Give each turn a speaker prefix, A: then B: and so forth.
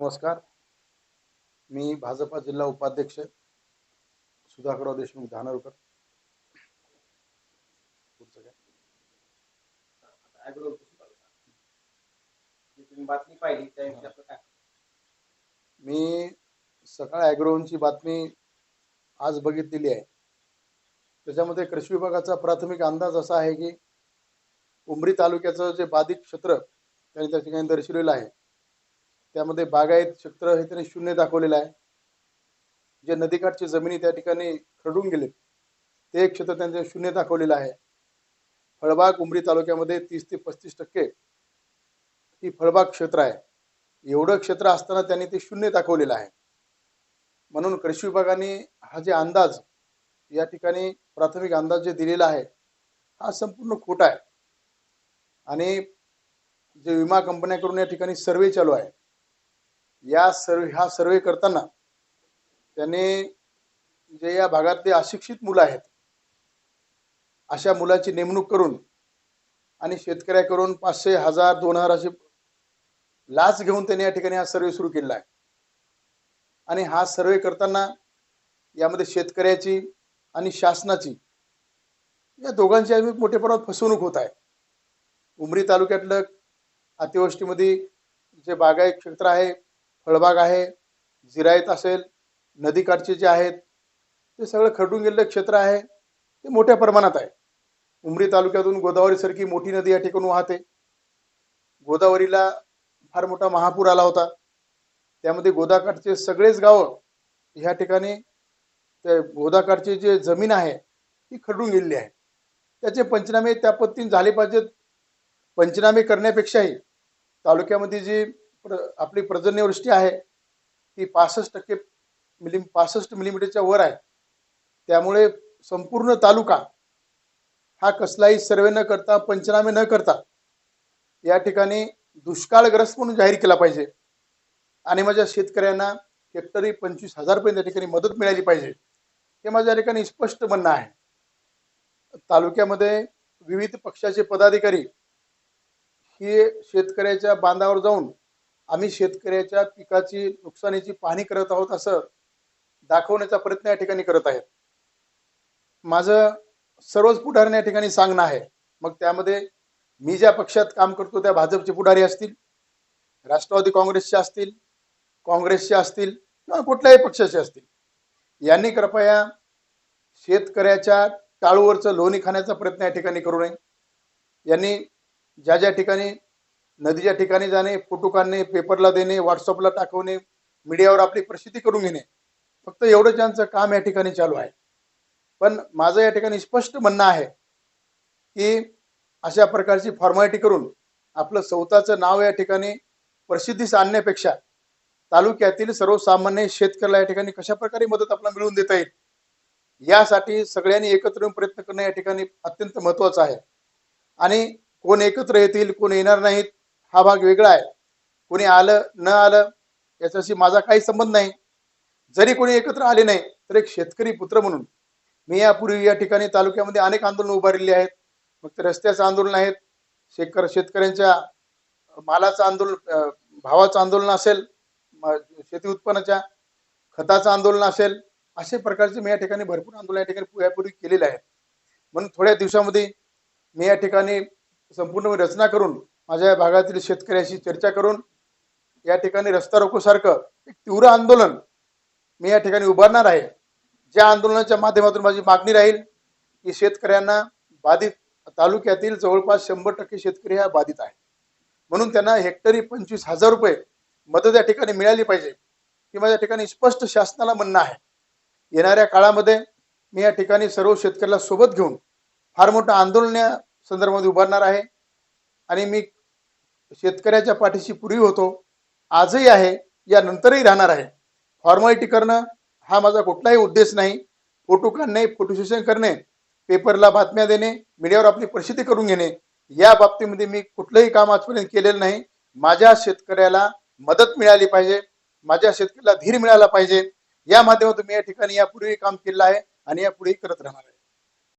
A: नमस्कार. मी भाजपा जिल्हा उपाध्यक्ष सुधाकरराव देशमुख धानोरकर.
B: बातमी पाहिली काय?
A: मी सकाळ ॲग्रोवनची बातमी आज बघितलेली आहे. त्याच्यामध्ये कृषी विभागाचा प्राथमिक अंदाज असा आहे की उमरी तालुक्याचं जे बाधित क्षेत्र त्यांनी त्या ठिकाणी दर्शवलेलं आहे. त्यामध्ये बागायत क्षेत्र हे त्यांनी शून्य दाखवलेलं आहे. जे नदीकाठची जमिनी त्या ठिकाणी खरडून गेले. ते एक क्षेत्र त्यांचे शून्य दाखवलेलं आहे. फळबाग उमरी तालुक्यामध्ये तीस ते पस्तीस टक्के ही फळबाग क्षेत्र आहे. एवढं क्षेत्र असताना त्यांनी ते शून्य दाखवलेलं आहे. म्हणून कृषी विभागाने हा जे अंदाज या ठिकाणी प्राथमिक अंदाज जे दिलेला आहे हा संपूर्ण खोटा आहे. आणि जे विमा कंपन्याकडून या ठिकाणी सर्वे चालू आहे या सर्व हा सर्वे करताना त्याने जे या भागातले अशिक्षित मुलं आहेत अशा मुलाची नेमणूक करून आणि शेतकऱ्याकडून पाचशे हजार दोन हजार असे लाच घेऊन त्यांनी या ठिकाणी हा सर्वे सुरू केलेला आहे. आणि हा सर्वे करताना यामध्ये शेतकऱ्याची आणि शासनाची या दोघांची आम्ही मोठ्या प्रमाणात फसवणूक होत आहे. उमरी तालुक्यातलं अतिवृष्टीमध्ये जे बागायत क्षेत्र आहे फळबाग आहे जिरायत असेल नदीकाठचे जे आहेत ते सगळं खडून गेलेलं क्षेत्र आहे ते मोठ्या प्रमाणात आहे. उमरी तालुक्यातून गोदावरीसारखी मोठी नदी या ठिकाणी वाहते. गोदावरीला फार मोठा महापूर आला होता. त्यामध्ये गोदाकाठचे सगळेच गावं ह्या ठिकाणी ते गोदाकाठची जे जमीन आहे ती खडून गेलेली आहे. त्याचे पंचनामे त्या पद्धतीने झाले पाहिजेत. पंचनामे करण्यापेक्षाही तालुक्यामध्ये जी प्र आपली पर्जन्यवृष्टी आहे ती पासष्ट टक्के मिली पासष्ट मिलीमीटरच्या वर आहे. त्यामुळे संपूर्ण तालुका हा कसलाही सर्वे न करता पंचनामे न करता या ठिकाणी दुष्काळग्रस्त म्हणून जाहीर केला पाहिजे. आणि माझ्या शेतकऱ्यांना हेक्टरी पंचवीस हजारपर्यंत या त्या ठिकाणी मदत मिळाली पाहिजे. हे माझ्या ठिकाणी स्पष्ट म्हणणं आहे. तालुक्यामध्ये विविध पक्षाचे पदाधिकारी हे शेतकऱ्याच्या बांधावर जाऊन आम्ही शेतकऱ्याच्या पिकाची नुकसानीची पाहणी करत आहोत असं दाखवण्याचा प्रयत्न या ठिकाणी करत आहेत. माझं सर्वच पुढाऱ्यांना या ठिकाणी सांगणं आहे. मग त्यामध्ये मी ज्या पक्षात काम करतो त्या भाजपचे पुढारी असतील राष्ट्रवादी काँग्रेसचे असतील काँग्रेसचे असतील किंवा कुठल्याही पक्षाचे असतील. यांनी कृपया शेतकऱ्याच्या टाळूवरचं लोणी खाण्याचा प्रयत्न या ठिकाणी करू नये. यांनी ज्या ज्या ठिकाणी नदीच्या ठिकाणी जाणे फोटो काढणे पेपरला देणे व्हॉट्सअपला टाकवणे मीडियावर आपली प्रसिद्धी करून घेणे फक्त एवढं त्यांचं काम या ठिकाणी चालू आहे. पण माझं या ठिकाणी स्पष्ट म्हणणं आहे की अशा प्रकारची फॉर्मॅलिटी करून आपलं स्वतःचं नाव या ठिकाणी प्रसिद्धीस आणण्यापेक्षा तालुक्यातील सर्वसामान्य शेतकऱ्याला या ठिकाणी कशा प्रकारे मदत आपल्याला मिळवून देता येईल यासाठी सगळ्यांनी एकत्र येऊन प्रयत्न करणं या ठिकाणी अत्यंत महत्वाचं आहे. आणि कोण एकत्र येतील कोण येणार नाहीत हा भाग वेगळा आहे. कोणी आलं न आलं याच्याशी माझा काही संबंध नाही. जरी कोणी एकत्र आले नाही तर एक शेतकरी पुत्र म्हणून. मी यापूर्वी या ठिकाणी तालुक्यामध्ये अनेक आंदोलन उभारलेली आहेत. मग ते रस्त्याचं आंदोलन आहेत. शेतकर शेतकऱ्यांच्या मालाचं आंदोलन भावाचं आंदोलन असेल शेती उत्पन्नाच्या खताचं आंदोलन असेल असे प्रकारचे मी या ठिकाणी भरपूर आंदोलन या ठिकाणी यापूर्वी केलेले आहेत. म्हणून थोड्या दिवसामध्ये मी या ठिकाणी संपूर्ण रचना करून माझ्या या भागातील शेतकऱ्याशी चर्चा करून या ठिकाणी रस्ता रोकोसारखं एक तीव्र आंदोलन मी या ठिकाणी उभारणार आहे. ज्या आंदोलनाच्या माध्यमातून माझी मागणी राहील की शेतकऱ्यांना बाधित तालुक्यातील जवळपास शंभर टक्के शेतकरी हा बाधित आहे. म्हणून त्यांना हेक्टरी पंचवीस हजार रुपये मदत या ठिकाणी मिळाली पाहिजे ही माझ्या ठिकाणी स्पष्ट शासनाला म्हणणं आहे. येणाऱ्या काळामध्ये मी या ठिकाणी सर्व शेतकऱ्याला सोबत घेऊन फार मोठं आंदोलन या संदर्भामध्ये उभारणार आहे. आणि मी शेतकऱ्याच्या पाठीशी पूर्वी होतो. आजही आहे या नंतरही राहणार आहे. फॉर्मॅलिटी करणं हा माझा कुठलाही उद्देश नाही. फोटो काढणे फोटो सेशन करणे पेपरला बातम्या देणे मीडियावर आपली प्रसिद्धी करून घेणे या बाबतीमध्ये मी कुठलंही काम आजपर्यंत केलेलं नाही. माझ्या शेतकऱ्याला मदत मिळाली पाहिजे. माझ्या शेतकऱ्याला धीर मिळाला पाहिजे. या माध्यमातून मी या ठिकाणी यापूर्वी काम केलं आहे आणि यापुढेही करत राहणार आहे.